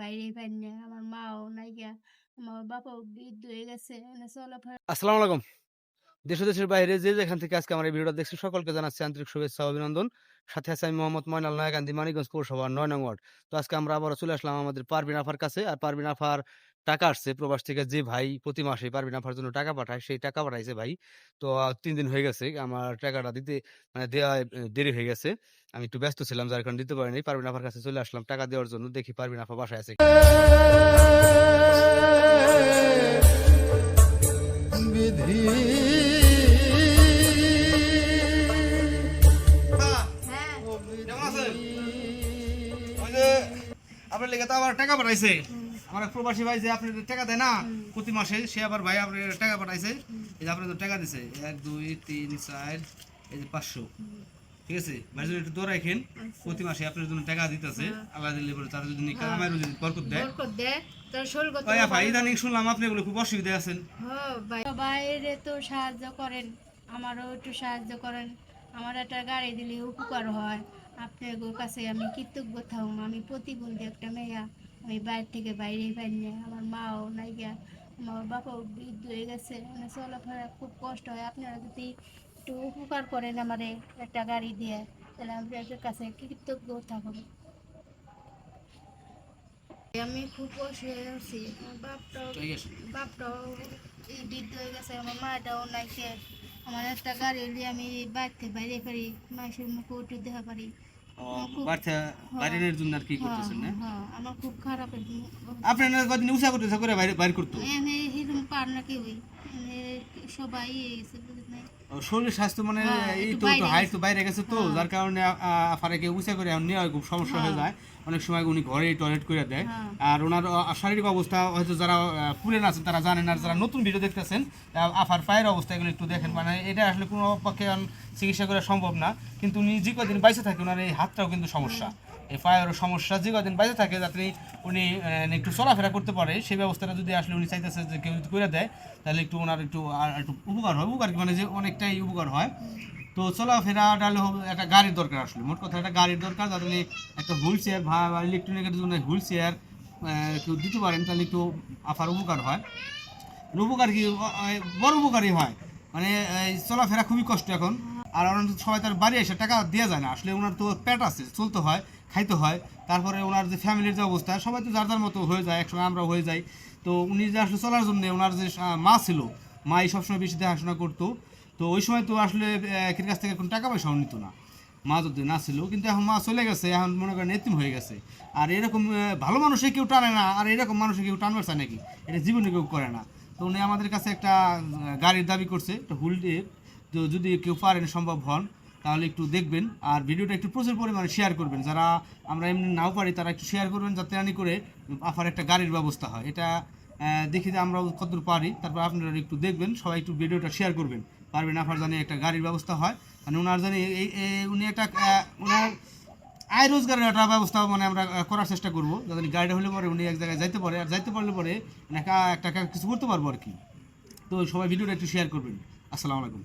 বাইরে মানে আলাইকুম। দেশ দেশের বাইরে যে যেখান থেকে আজকে আমার এই ভিডিওটা দেখছি সকলকে জানাচ্ছি আন্তরিক শুভেচ্ছা অভিনন্দন। সাথে আছে আমি মোহাম্মদ ময়নাল নায়কান্দি, মানিকগঞ্জ পৌরসভা নয় নং ওয়ার্ড। তো আজকে আমরা আবারও চলে আসলাম আমাদের পারবিন আফার কাছে। আর পারবিন আফার টাকা আসছে প্রবাস থেকে যে ভাই প্রতি মাসে পারবিন আফার জন্য টাকা পাঠায় সেই টাকা পাঠাইছে ভাই। তো তিন দিন হয়ে গেছে আমার টাকাটা দিতে মানে দেওয়া দেরি হয়ে গেছে। আমি একটু ব্যস্ত ছিলাম যার কারণে দিতে পারিনি। পারবিন আফার কাছে চলে আসলাম টাকা দেওয়ার জন্য দেখি পারবিন আফা বাসায় আছে হ্যাঁ। আপনার লেগে তো আবার টাকা পাঠাইছে। আমার এক প্রবাসী ভাই যে আপনার টাকা দেয় না প্রতি মাসে সে আবার ভাই আপনার টাকা পাঠাইছে। এই যে আপনার টাকা দিছে এক দুই তিন চার এই যে পাঁচশো। ঠিক আছে? ভাই যদি একটু দৌড় রাখেন প্রতি মাসে আপনার জন্য টাকা দিতেছে। আল্লাহ দিলে পরে তার যদি কামাই রুজি বরকত দেয়। ভাই ইদানিং শুনলাম আপনি বলে খুব অসুবিধা আছেন। হ্যাঁ, ভাই। বাইরে তো সাহায্য করেন আমারও একটু সাহায্য করেন। আমার একটা গাড়ি দিলে উপকার হয়। আপনার কাছে আমি কৃতজ্ঞ থাকুন আমি প্রতিবন্ধী একটা মেয়া। আমি বাইরে থেকে বাইরে পাই না আমার মাও নাই গিয়া আমার বাবাও বৃদ্ধ হয়ে গেছে। মানে চলাফেরা খুব কষ্ট হয়। আপনারা যদি একটু উপকার করেন আমারে একটা গাড়ি দিয়ে তাহলে আমি আপনার কাছে কৃতজ্ঞ থাকব আমি খুব অসুস্থ আছি। বাপটাও বাপটাও বৃদ্ধ হয়ে গেছে। আমার মাটাও নাই শেষ আমার একটা গাড়ি নিয়ে আমি বাড়িতে বাইরে পারি মাসের মুখে উঠে দেখা পারি বাইরের জন্য আর কি করতেছেন না? হ্যাঁ আমার খুব খারাপ আপনি না কদিন উষা করতেছে করে বাইরে বাইর করতো? সবাই শরীর স্বাস্থ্য মানে হ্যাঁ, এই তো হাইট। তো বাইরে গেছে তো হ্যাঁ। যার কারণে আফারেকে উঁচা করে নেওয়া খুব সমস্যা হয়ে যায়। অনেক সময় উনি ঘরে টয়লেট করে দেয়। হ্যাঁ। আর ওনার শারীরিক অবস্থা হয়তো যারা পুরেন আছেন তারা জানেন আর যারা নতুন ভিডিও দেখতেছেন আফার পায়ের অবস্থা এগুলো একটু দেখেন। মানে এটা আসলে কোনো পক্ষে চিকিৎসা করা সম্ভব না। কিন্তু উনি যে কদিন বাইসে থাকে ওনার এই হাতটাও কিন্তু সমস্যা। পায়েরও সমস্যা যে কদিন বাইসে থাকে যাতে উনি একটু চলাফেরা করতে পারে, সেই ব্যবস্থাটা যদি আসলে উনি চাইতেছে যে কেউ যদি করে দেয়, তাহলে একটু ওনার একটু আর একটু উপকার হয়। উপকার মানে যে অনেকটাই উপকার হয়। তো চলাফেরাটা হলে হবে একটা গাড়ির দরকার আসলে। মোট কথা একটা গাড়ির দরকার, যাতে একটা হুইল চেয়ার বা ইলেকট্রনিকের জন্য হুইল চেয়ার কেউ দিতে পারেন, তাহলে একটু আফার উপকার হয়। উপকার কি? বড় উপকারই হয়। মানে চলাফেরা খুবই কষ্ট এখন। আর ওনার সবাই তার বাড়ি এসে টাকা দেওয়া যায় না। আসলে ওনার তো পেট আছে, চলতে হয়, খাইতে হয়। তারপরে ওনার যে ফ্যামিলির যে অবস্থা, সবাই তো যার যার মতো হয়ে যায় একসময় আমরা হয়ে যাই। তো উনি যে আসলে চলার জন্য ওনার যে মা ছিল, মাই সবসময় বেশি দেখাশোনা করতো। তো ওই সময় তো আসলে একের কাছ থেকে কোনো টাকা পয়সাও নিত না। মা যদি না ছিল, কিন্তু এখন মা চলে গেছে, এখন মনে করেন এতিম হয়ে গেছে। আর এরকম ভালো মানুষে কেউ টানে না, আর এরকম মানুষে কেউ টানবে চায় নাকি? এটা জীবনে কেউ করে না। তো উনি আমাদের কাছে একটা গাড়ির দাবি করছে, একটা হুইল তো যদি কেউ পারেন, সম্ভব হন, তাহলে একটু দেখবেন আর ভিডিওটা একটু প্রচুর পরিমাণে শেয়ার করবেন। যারা আমরা এমনি নাও পারি, তারা একটু শেয়ার করবেন যাতে আনি করে আফার একটা গাড়ির ব্যবস্থা হয়। এটা দেখি যে আমরা কতদূর পারি, তারপর আপনারা একটু দেখবেন, সবাই একটু ভিডিওটা শেয়ার করবেন। পারবেন আফার জানি একটা গাড়ির ব্যবস্থা হয়। মানে ওনার জানি উনি একটা ওনার আয় রোজগারের একটা ব্যবস্থা মানে আমরা করার চেষ্টা করব। যাতে গাড়িটা হলে পরে উনি এক জায়গায় যাইতে পারে, আর যাইতে পারলে পরে একটা কিছু করতে পারব আর কি। তো সবাই ভিডিওটা একটু শেয়ার করবেন। আসসালামু আলাইকুম।